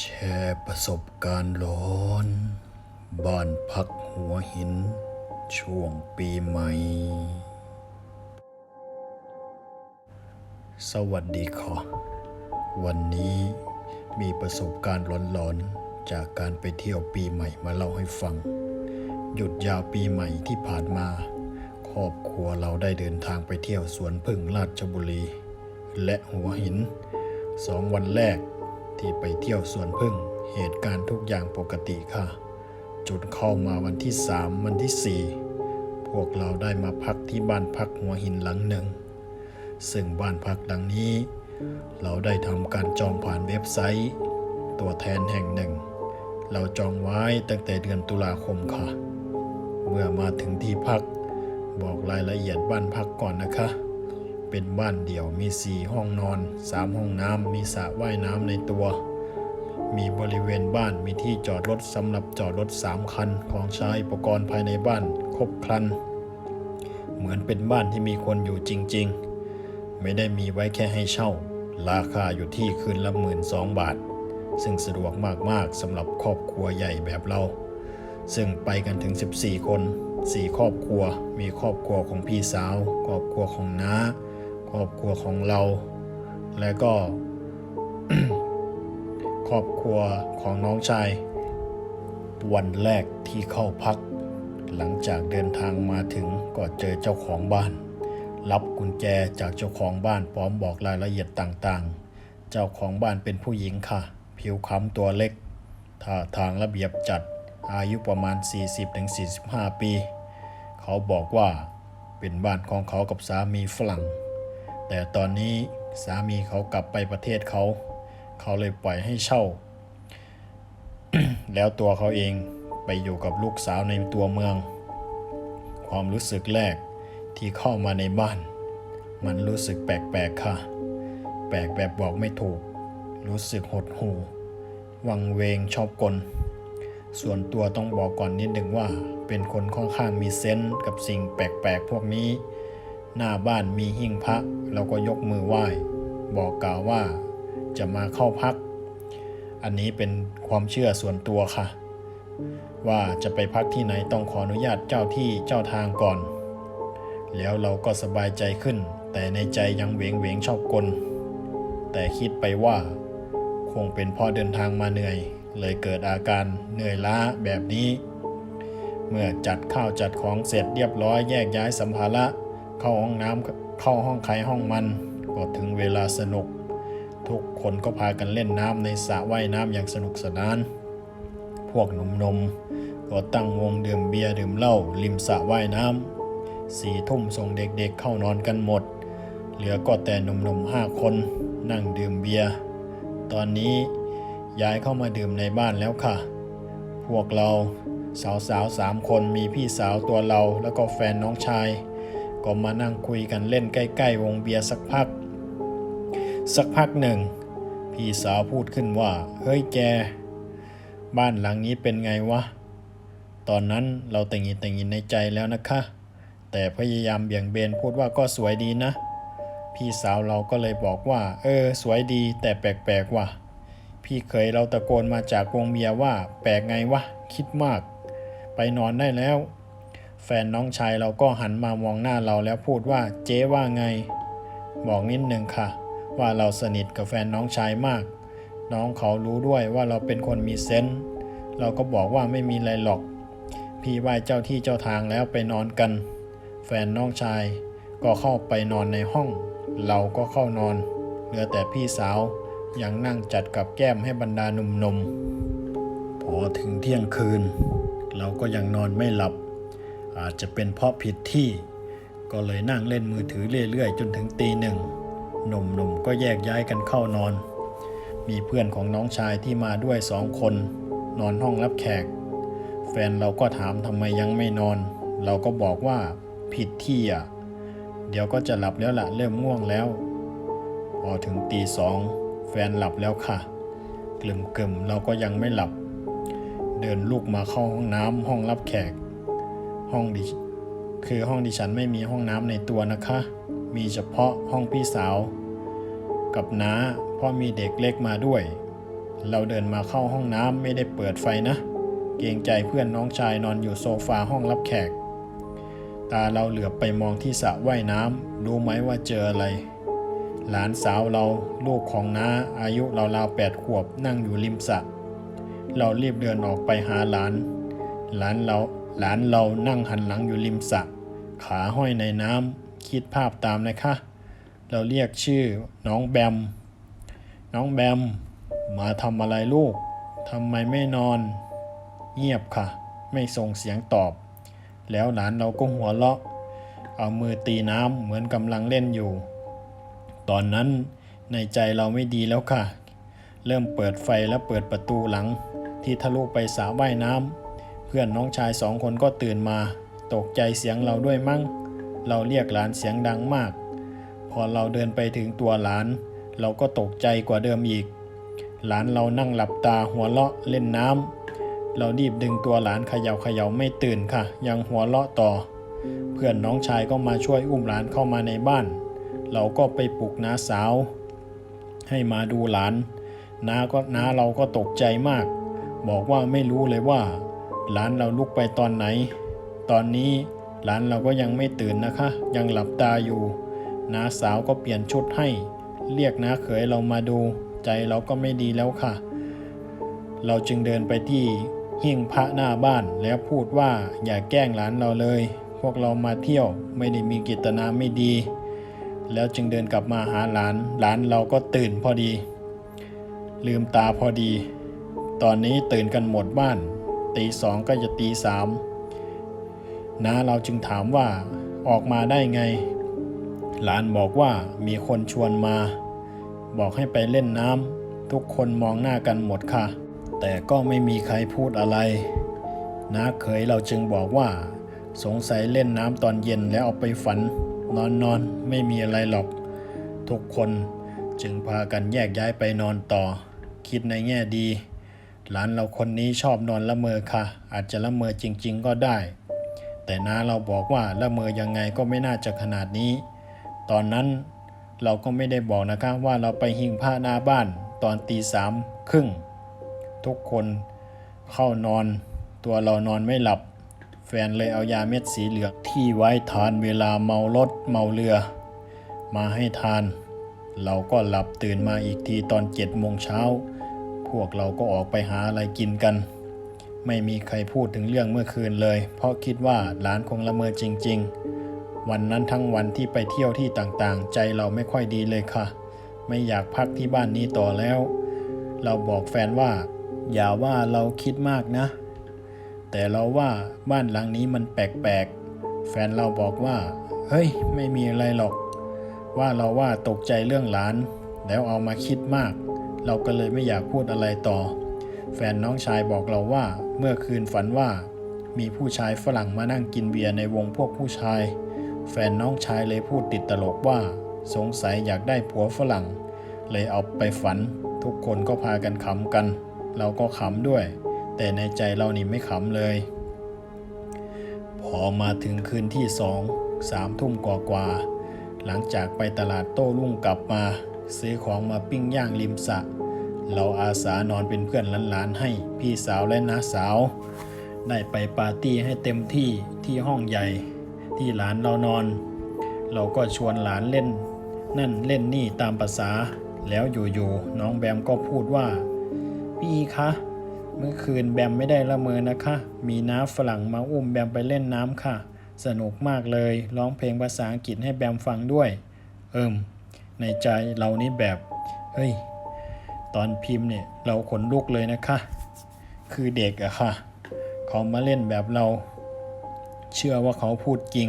แชร์ประสบการณ์หลอน บ้านพักหัวหิน ช่วงปีใหม่ สวัสดีค่ะวันนี้มีประสบการณ์หลอนๆ จากการไปเที่ยวปีใหม่มาเล่าให้ฟัง หยุดยาวปีใหม่ที่ผ่านมา ครอบครัวเราได้เดินทางไปเที่ยวสวนพึ่งราชบุรี และหัวหินสองวันแรก ที่ไปเที่ยวสวนพึ่ง เหตุการณ์ทุกอย่างปกติค่ะ จุดเข้ามาวันที่สามวันที่สี่พวกเราได้มาพักที่บ้านพักหัวหินหลังหนึ่ง ซึ่งบ้านพักหลังนี้ เราได้ทำการจองผ่านเว็บไซต์ ตัวแทนแห่งหนึ่ง เราจองไว้ตั้งแต่เดือนตุลาคมค่ะ เมื่อมาถึงที่พักบอกรายละเอียดบ้านพักก่อนนะคะ เป็นบ้านเดี่ยวมี 4 ห้องนอน 3 ห้องน้ำ มีสระว่ายน้ำในตัว มีบริเวณบ้านมีที่จอดรถสำหรับจอดรถ 3 คัน ของใช้อุปกรณ์ภายในบ้านครบครัน เหมือนเป็นบ้านที่มีคนอยู่จริง ๆ ไม่ได้มีไว้แค่ให้เช่า ราคาอยู่ที่คืนละหมื่นสองบาท ซึ่งสะดวกมากๆสำหรับครอบครัวใหญ่แบบเรา ซึ่งไปกันถึง 14 คน 4 ครอบครัว มีครอบครัวของพี่สาว ครอบครัวของน้า ครอบครัวของเรา และก็ ครอบครัวของน้องชาย วันแรกที่เข้าพัก หลังจากเดินทางมาถึงก็เจอเจ้าของบ้าน รับกุญแจจากเจ้าของบ้านพร้อมบอกรายละเอียดต่างๆ เจ้าของบ้านเป็นผู้หญิงค่ะ ผิวคล้ำตัวเล็กท่าทางระเบียบจัดอายุประมาณ 40-45 ปี เขาบอกว่าเป็นบ้านของเขากับสามีฝรั่ง แต่ตอนนี้สามีเขากลับไปประเทศเขา เขาเลยปล่อยให้เช่า แล้วตัวเขาเองไปอยู่กับลูกสาวในตัวเมือง ความรู้สึกแรกที่เข้ามาในบ้าน มันรู้สึกแปลกๆค่ะ แปลกแบบบอกไม่ถูก รู้สึกหดหู่วังเวงชอบกล ส่วนตัวต้องบอกก่อนนิดหนึ่งว่า เป็นคนค่อนข้างมีเซนส์กับสิ่งแปลกๆพวกนี้ หน้าบ้านมีหิ้งพระเราก็ยกมือไหว้ บอกกล่าวว่าจะมาเข้าพัก อันนี้เป็นความเชื่อส่วนตัวค่ะ ว่าจะไปพักที่ไหนต้องขออนุญาตเจ้าที่เจ้าทางก่อน แล้วเราก็สบายใจขึ้น แต่ในใจยังเวงเวงชอบกล แต่คิดไปว่า คงเป็นเพราะเดินทางมาเหนื่อย เลยเกิดอาการเหนื่อยล้าแบบนี้ เมื่อจัดข้าวจัดของเสร็จเรียบร้อยแยกย้ายสัมภาระ เข้าห้องน้ำเข้าห้องใครห้องมัน ก็ถึงเวลาสนุก ทุกคนก็พากันเล่นน้ำในสระว่ายน้ำอย่างสนุกสนาน พวกหนุ่มๆก็ตั้งวงดื่มเบียร์ดื่มเหล้าริมสระว่ายน้ำสี่ทุ่มส่งเด็กๆเข้านอนกันหมด เหลือก็แต่หนุ่มๆห้าคน นั่งดื่มเบียร์ตอนนี้ย้ายเข้ามาดื่มในบ้านแล้วค่ะ พวกเราสาวๆสามคนมีพี่สาวตัวเราแล้วก็แฟนน้องชาย ก็มานั่งคุยกันเล่นใกล้ๆวงเบียร์สักพัก สักพักหนึ่ง พี่สาวพูดขึ้นว่า เฮ้ยแก บ้านหลังนี้เป็นไงวะ ตอนนั้นเราแต่งยินแต่งยินในใจแล้วนะคะ แต่พยายามเบี่ยงเบนพูดว่าก็สวยดีนะ พี่สาวเราก็เลยบอกว่า เออ สวยดีแต่แปลกๆว่ะ พี่เคยเราตะโกนมาจากวงเบียร์ว่า แปลกไงวะ คิดมาก ไปนอนได้แล้ว แฟนน้องชายเราก็หันมามองหน้าเราแล้วพูดว่าเจ๊ว่าไง บอกนิดนึงค่ะ ว่าเราสนิทกับแฟนน้องชายมาก น้องเขารู้ด้วยว่าเราเป็นคนมีเซนส์เราก็บอกว่าไม่มีอะไรหรอก พี่ไหว้เจ้าที่เจ้าทางแล้วไปนอนกัน แฟนน้องชายก็เข้าไปนอนในห้อง เราก็เข้านอน เหลือแต่พี่สาวยังนั่งจัดกับแก้มให้บรรดาหนุ่มๆพอถึงเที่ยงคืน เราก็ยังนอนไม่หลับ อาจจะเป็นเพราะผิดที่ ก็เลยนั่งเล่นมือถือเรื่อยๆ จนถึงตีหนึ่งหนุ่มๆก็แยกย้ายกันเข้านอน มีเพื่อนของน้องชายที่มาด้วยสองคน นอนห้องรับแขก แฟนเราก็ถามทำไมยังไม่นอน เราก็บอกว่าผิดที่อะ เดี๋ยวก็จะหลับแล้วละเริ่มง่วงแล้ว พอถึงตีสองแฟนหลับแล้วค่ะกลึมกึมๆเราก็ยังไม่หลับ เดินลูกมาเข้าห้องน้ำห้องรับแขก ห้องดิคือห้องดิฉันไม่มีห้องน้ำในตัวนะคะ มีเฉพาะห้องพี่สาว กับน้าเพราะมีเด็กเล็กมาด้วย เราเดินมาเข้าห้องน้ำไม่ได้เปิดไฟนะ เกรงใจเพื่อนน้องชายนอนอยู่โซฟาห้องรับแขก ตาเราเหลือบไปมองที่สระว่ายน้ำรู้ไหมว่าเจออะไร หลานสาวเราลูกของน้าอายุเราราวแปดขวบนั่งอยู่ริมสระเรารีบเดินออกไปหาหลาน หลานเรา หลานเรานั่งหันหลังอยู่ริมสระขาห้อยในน้ำคิดภาพตามนะคะ เราเรียกชื่อน้องแบม น้องแบม มาทำอะไรลูกทำไมไม่นอน เงียบค่ะ ไม่ส่งเสียงตอบ แล้วหลานเราก็หัวเราะ เอามือตีน้ำเหมือนกำลังเล่นอยู่ ตอนนั้นในใจเราไม่ดีแล้วค่ะ เริ่มเปิดไฟและเปิดประตูหลัง ที่ทะลุไปสระว่ายน้ำ เพื่อนน้องชายสองคนก็ตื่นมา ตกใจเสียงเราด้วยมั้ง เราเรียกหลานเสียงดังมาก พอเราเดินไปถึงตัวหลาน เราก็ตกใจกว่าเดิมอีก หลานเรานั่งหลับตาหัวเราะเล่นน้ำ เรารีบดึงตัวหลานเขย่าเขย่าไม่ตื่นค่ะ ยังหัวเราะต่อ เพื่อนน้องชายก็มาช่วยอุ้มหลานเข้ามาในบ้าน เราก็ไปปลุกน้าสาว ให้มาดูหลานน้าก็น้าเราก็ตกใจมาก บอกว่าไม่รู้เลยว่า หลานเราลุกไปตอนไหน ตอนนี้หลานเราก็ยังไม่ตื่นนะคะ ยังหลับตาอยู่น้าสาวก็เปลี่ยนชุดให้ เรียกน้าเขยเรามาดู ใจเราก็ไม่ดีแล้วค่ะ เราจึงเดินไปที่หิ้งพระหน้าบ้านแล้วพูดว่าอย่าแกล้งหลานเราเลย พวกเรามาเที่ยวไม่ได้มีกิจนาไม่ดี แล้วจึงเดินกลับมาหาหลาน หลานเราก็ตื่นพอดี ลืมตาพอดี ตอนนี้ตื่นกันหมดบ้าน ตีสองก็จะตีสามน้าเราจึงถามว่าออกมาได้ไง หลานบอกว่ามีคนชวนมา บอกให้ไปเล่นน้ำทุกคนมองหน้ากันหมดค่ะ แต่ก็ไม่มีใครพูดอะไรน้าเขยเราจึงบอกว่า สงสัยเล่นน้ำตอนเย็นแล้วเอาไปฝัน นอนนอนไม่มีอะไรหรอก ทุกคนจึงพากันแยกย้ายไปนอนต่อ คิดในแง่ดี หลานเราคนนี้ชอบนอนละเมอค่ะ อาจจะละเมอจริง ๆ ก็ได้ แต่น้าเราบอกว่าละเมอยังไงก็ไม่น่าจะขนาดนี้ ตอนนั้นเราก็ไม่ได้บอกนะคะว่าเราไปหิ้งผ้าหน้าบ้านตอนตีสามครึ่ง ทุกคนเข้านอน ตัวเรานอนไม่หลับ แฟนเลยเอายาเม็ดสีเหลืองที่ไว้ทานเวลาเมารถเมาเรือ มาให้ทาน เราก็หลับตื่นมาอีกทีตอนเจ็ดโมงเช้า พวกเราก็ออกไปหาอะไรกินกัน ไม่มีใครพูดถึงเรื่องเมื่อคืนเลย เพราะคิดว่าหลานคงละเมอจริง ๆ วันนั้นทั้งวันที่ไปเที่ยวที่ต่างๆ ใจเราไม่ค่อยดีเลยค่ะ ไม่อยากพักที่บ้านนี้ต่อแล้ว เราบอกแฟนว่า อย่าว่าเราคิดมากนะ แต่เราว่าบ้านหลังนี้มันแปลกๆ แฟนเราบอกว่า เฮ้ย ไม่มีอะไรหรอก ว่าเราว่าตกใจเรื่องหลาน แล้วเอามาคิดมาก เราก็เลยไม่อยากพูดอะไรต่อ แฟนน้องชายบอกเราว่า เมื่อคืนฝันว่า มีผู้ชายฝรั่งมานั่งกินเบียร์ในวงพวกผู้ชาย แฟนน้องชายเลยพูดติดตลกว่า สงสัยอยากได้ผัวฝรั่ง เลยเอาไปฝัน ทุกคนก็พากันขำกัน เราก็ขำด้วย แต่ในใจเรานี่ไม่ขำเลย พอมาถึงคืนที่สองสามทุ่มกว่าๆหลังจากไปตลาดโต้รุ่งกลับมา ซื้อของมาปิ้งย่างริมสระเราอาสานอนเป็นเพื่อนหลานๆให้พี่สาวและน้าสาว ได้ไปปาร์ตี้ให้เต็มที่ที่ห้องใหญ่ที่หลานเรานอน เราก็ชวนหลานเล่น นั่นเล่นนี่ตามภาษา แล้วอยู่ๆน้องแบมก็พูดว่า พี่คะเมื่อคืนแบมไม่ได้ละเมอนะคะ มีน้าฝรั่งมาอุ้มแบมไปเล่นน้ำค่ะ สนุกมากเลย ร้องเพลงภาษาอังกฤษให้แบมฟังด้วย เอิม ในใจเรานี่แบบเฮ้ยตอนพิมพ์เนี่ยเราขนลุกเลยนะคะ คือเด็กอะค่ะ เขามาเล่นแบบเรา เชื่อว่าเขาพูดจริง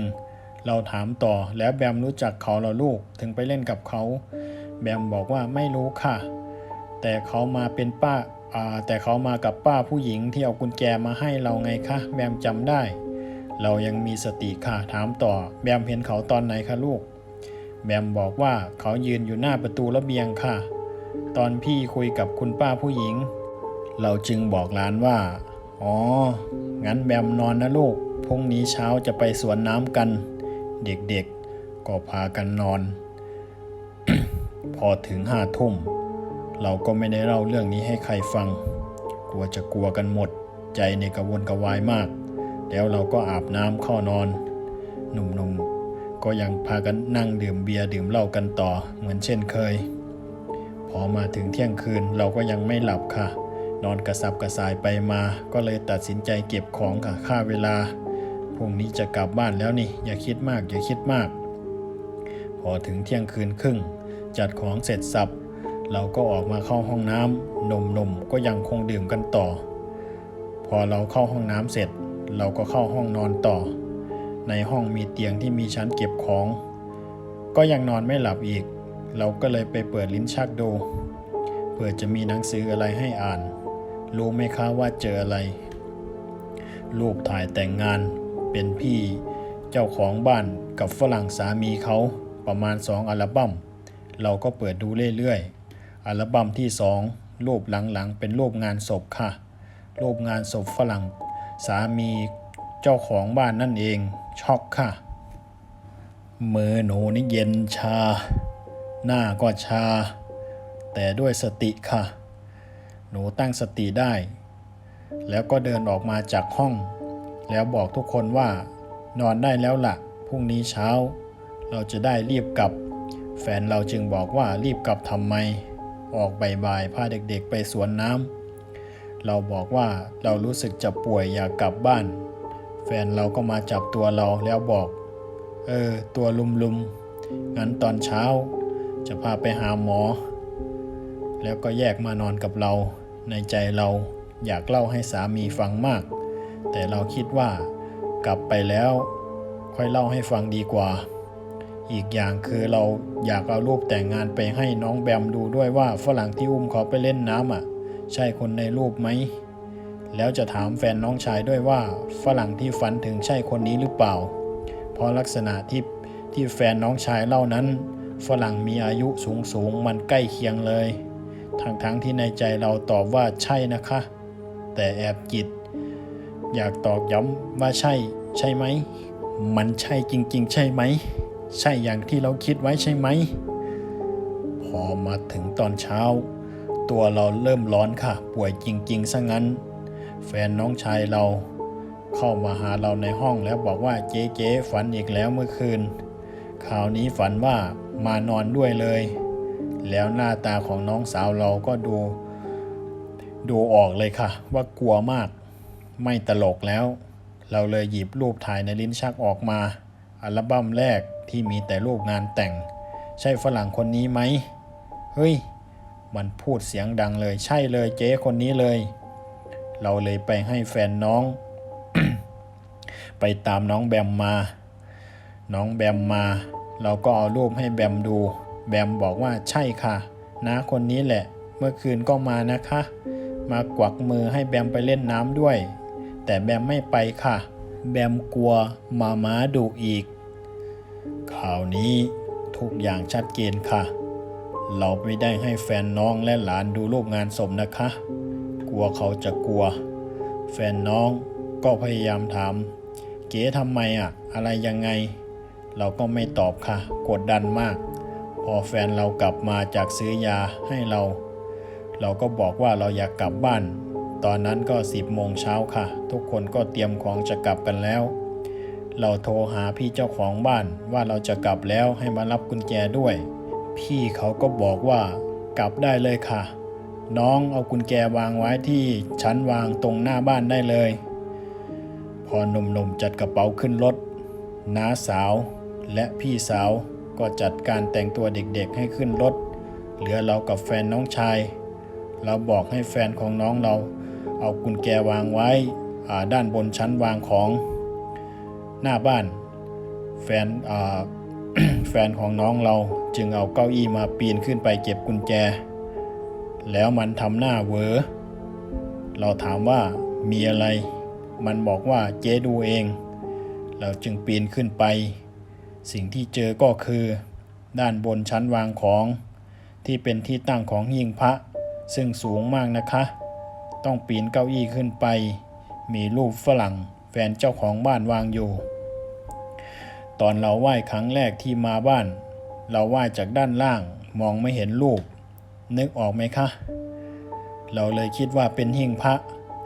เราถามต่อแล้วแบมรู้จักเขาเหราลูกถึงไปเล่นกับเขา แบมบอกว่าไม่รู้ค่ะ แต่เขามาเป็นป้าอ่าแต่เขามากับป้าผู้หญิงที่เอากุญแจมาให้เราไงคะแบมจำได้ เรายังมีสติค่ะถามต่อ แบมเห็นเขาตอนไหนคะลูก แบมบอกว่าเขายืนอยู่หน้าประตูระเบียงค่ะ ตอนพี่คุยกับคุณป้าผู้หญิง เราจึงบอกหลานว่า อ๋อ งั้นแบมนอนนะลูก พรุ่งนี้เช้าจะไปสวนน้ำกัน เด็กๆ ก็พากันนอน พอถึงห้าทุ่ม เราก็ไม่ได้เล่าเรื่องนี้ให้ใครฟัง กลัวจะกลัวกันหมด ใจในกระวนกระวายมาก แล้วเราก็อาบน้ำเข้านอน หนุ่มๆ ก็ยังพากันนั่งดื่มเบียร์ดื่มเหล้ากันต่อเหมือนเช่นเคย พอมาถึงเที่ยงคืนเราก็ยังไม่หลับค่ะ นอนกระสับกระส่ายไปมา ก็เลยตัดสินใจเก็บของค่ะค่าเวลาพรุ่งนี้จะกลับบ้านแล้วนี่ อย่าคิดมากอย่าคิดมาก พอถึงเที่ยงคืนครึ่ง จัดของเสร็จสับ เราก็ออกมาเข้าห้องน้ำนมๆก็ยังคงดื่มกันต่อ พอเราเข้าห้องน้ำเสร็จ เราก็เข้าห้องนอนต่อ ในห้องมีเตียงที่มีชั้นเก็บของ ก็ยังนอนไม่หลับอีก เราก็เลยไปเปิดลิ้นชักดูเผื่อจะมีหนังสืออะไรให้อ่าน รู้ไหมคะว่าเจออะไร รูปถ่ายแต่งงานเป็นพี่เจ้าของบ้านกับฝรั่งสามีเขาประมาณ 2 อัลบั้มเราก็เปิดดูเรื่อยๆ อัลบั้มที่ 2 รูปหลังๆ เป็นรูปงานศพค่ะ รูปงานศพฝรั่ง สามีเจ้าของบ้านนั่นเอง ช็อกค่ะ มือหนูนี่เย็นชา หน้าก็ชา แต่ด้วยสติค่ะ หนูตั้งสติได้ แล้วก็เดินออกมาจากห้อง แล้วบอกทุกคนว่า นอนได้แล้วละ่ะพรุ่งนี้เช้า เราจะได้รีบกลับ แฟนเราจึงบอกว่ารีบกลับทำไม ออกบ่ายๆพาเด็กๆไปสวนน้ำเราบอกว่าเรารู้สึกจะป่วยอยากกลับบ้าน ฟนเราก็มาจับตัวเราแล้วบอก เออ ตัวลุมๆงั้นตอนเช้า จะพาไปหาหมอ แล้วก็แยกมานอนกับเรา ในใจเราอยากเล่าให้สามีฟังมาก แต่เราคิดว่ากลับไปแล้ว ค่อยเล่าให้ฟังดีกว่า อีกอย่างคือเราอยากเอารูปแต่งงานไปให้น้องแบมดูด้วยว่าฝรั่งที่อุ้มเขาไปเล่นน้ำอะ ใช่คนในรูปไหม แล้วจะถามแฟนน้องชายด้วยว่าฝรั่งที่ฝันถึงใช่คนนี้หรือเปล่า เพราะลักษณะที่ที่แฟนน้องชายเล่านั้น ฝรั่งมีอายุสูงสูงมันใกล้เคียงเลยทั้งทั้งที่ในใจเราตอบว่าใช่นะคะ แต่แอบจิต อยากตอกย้ำว่าใช่ ใช่ไหม มันใช่จริง ๆ ใช่ไหม ใช่อย่างที่เราคิดไว้ใช่ไหม พอมาถึงตอนเช้า ตัวเราเริ่มร้อนค่ะ ป่วยจริงๆซะงั้น แฟนน้องชายเรา เข้ามาหาเราในห้องแล้วบอกว่าเจ๊เจ๊ฝันอีกแล้วเมื่อคืนคราวนี้ฝันว่ามานอนด้วยเลย แล้วหน้าตาของน้องสาวเราก็ดู ดูออกเลยค่ะ ว่ากลัวมาก ไม่ตลกแล้ว เราเลยหยิบรูปถ่ายในลิ้นชักออกมา อัลบั้มแรกที่มีแต่รูปงานแต่ง ใช่ฝรั่งคนนี้ไหมเฮ้ย มันพูดเสียงดังเลย ใช่เลยเจ๊คนนี้เลย เราเลยไปให้แฟนน้อง ไปตามน้องแบมมา น้องแบมมา เราก็เอารูปให้แบมดู แบมบอกว่าใช่ค่ะน้าคนนี้แหละ เมื่อคืนก็มานะคะ มากวักมือให้แบมไปเล่นน้ำด้วย แต่แบมไม่ไปค่ะ แบมกลัวมาม้าดุอีก ข่าวนี้ทุกอย่างชัดเจนค่ะ เราไม่ได้ให้แฟนน้องและหลานดูรูปงานศพนะคะ กลัวเขาจะกลัว แฟนน้องก็พยายามถาม เก๋ทำไมอะอะไรยังไง เราก็ไม่ตอบค่ะ กดดันมาก พอแฟนเรากลับมาจากซื้อยาให้เรา เราก็บอกว่าเราอยากกลับบ้าน ตอนนั้นก็10โมงเช้าค่ะ ทุกคนก็เตรียมของจะกลับกันแล้ว เราโทรหาพี่เจ้าของบ้านว่าเราจะกลับแล้วให้มารับกุญแจด้วย พี่เขาก็บอกว่ากลับได้เลยค่ะ น้องเอากุญแจวางไว้ที่ชั้นวางตรงหน้าบ้านได้เลย พอหนุ่มๆจัดกระเป๋าขึ้นรถน้าสาวและพี่สาวก็จัดการแต่งตัวเด็กๆให้ขึ้นรถ เหลือเรากับแฟนน้องชาย เราบอกให้แฟนของน้องเรา เอากุญแจวางไว้ด้านบนชั้นวางของหน้าบ้าน แฟนแฟนของน้องเราจึงเอาเก้าอี้มาปีนขึ้นไปเก็บกุญแจ แล้วมันทำหน้าเวอเราถามว่ามีอะไร มันบอกว่าเจ๊ดูเอง เราจึงปีนขึ้นไป สิ่งที่เจอก็คือ ด้านบนชั้นวางของ ที่เป็นที่ตั้งของหิ้งพระ ซึ่งสูงมากนะคะ ต้องปีนเก้าอี้ขึ้นไป มีรูปฝรั่งแฟนเจ้าของบ้านวางอยู่ ตอนเราไหว้ครั้งแรกที่มาบ้าน เราไหว้จากด้านล่างมองไม่เห็นรูป นึกออกไหมคะ เราเลยคิดว่าเป็นหิ้งพระ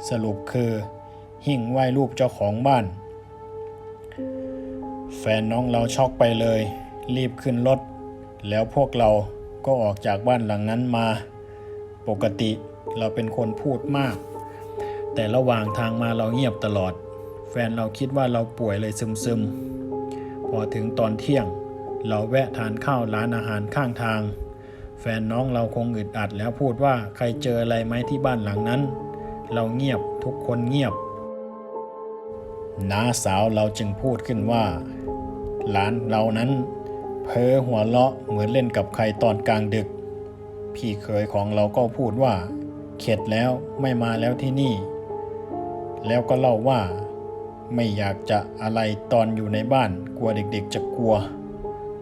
สรุปคือ หิ้งไหว้รูปเจ้าของบ้าน แฟนน้องเราช็อกไปเลย รีบขึ้นรถ แล้วพวกเราก็ออกจากบ้านหลังนั้นมา ปกติเราเป็นคนพูดมาก แต่ระหว่างทางมาเราเงียบตลอด แฟนเราคิดว่าเราป่วยเลยซึมๆ พอถึงตอนเที่ยง เราแวะทานข้าวร้านอาหารข้างทาง แฟนน้องเราคงอึดอัดแล้วพูดว่าใครเจออะไรไหมที่บ้านหลังนั้น เราเงียบทุกคนเงียบน้าสาวเราจึงพูดขึ้นว่า หลานเรานั้น เพ้อหัวเราะเหมือนเล่นกับใครตอนกลางดึก พี่เคยของเราก็พูดว่า เข็ดแล้วไม่มาแล้วที่นี่ แล้วก็เล่าว่า ไม่อยากจะอะไรตอนอยู่ในบ้านกลัวเด็กๆจะกลัว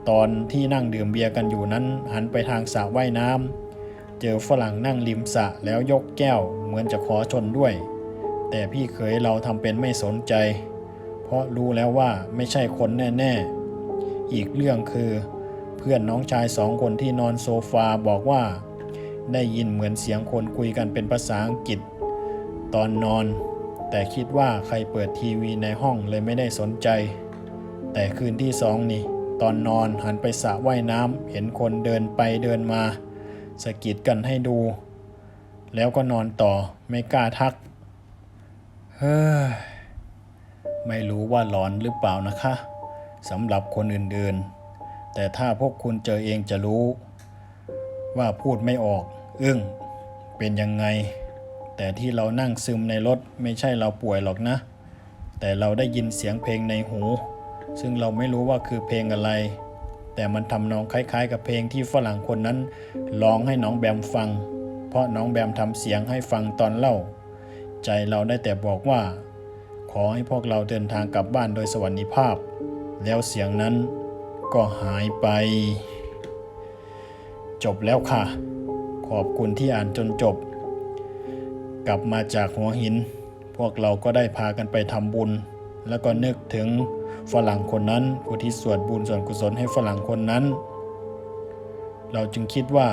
ตอนที่นั่งดื่มเบียร์กันอยู่นั้น หันไปทางสระว่ายน้ำเจอฝรั่งนั่งริมสระแล้วยกแก้วเหมือนจะขอชนด้วย แต่พี่เคยเราทำเป็นไม่สนใจ เพราะรู้แล้วว่าไม่ใช่คนแน่ๆ อีกเรื่องคือ เพื่อนน้องชายสองคนที่นอนโซฟาบอกว่า ได้ยินเหมือนเสียงคนคุยกันเป็นภาษาอังกฤษ ตอนนอน แต่คิดว่าใครเปิดทีวีในห้องเลยไม่ได้สนใจ แต่คืนที่สองนี่ ตอนนอนหันไปสระว่ายน้ำเห็นคนเดินไปเดินมาสะกิดกันให้ดู แล้วก็นอนต่อไม่กล้าทัก เฮ้ย ไม่รู้ว่าหลอนหรือเปล่านะคะสำหรับคนอื่นๆ แต่ถ้าพวกคุณเจอเองจะรู้ ว่าพูดไม่ออก อึ้ง เป็นยังไง แต่ที่เรานั่งซึมในรถไม่ใช่เราป่วยหรอกนะ แต่เราได้ยินเสียงเพลงในหู ซึ่งเราไม่รู้ว่าคือเพลงอะไร แต่มันทำนองคล้ายๆ กับเพลงที่ฝรั่งคนนั้นร้องให้น้องแบมฟัง เพราะน้องแบมทำเสียงให้ฟังตอนเล่า ใจเราได้แต่บอกว่า ขอให้พวกเราเดินทางกลับบ้านโดยสวัสดิภาพ แล้วเสียงนั้นก็หายไป จบแล้วค่ะ ขอบคุณที่อ่านจนจบ กลับมาจากหัวหิน พวกเราก็ได้พากันไปทำบุญ แล้วก็นึกถึง ฝรั่งคนนั้น อุทิศส่วนบุญส่วนกุศลให้ฝรั่งคนนั้น เราจึงคิดว่า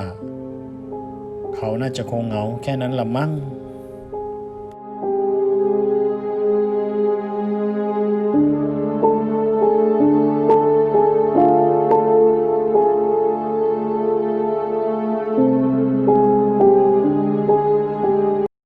เขาน่าจะคงเหงาแค่นั้นละมั้ง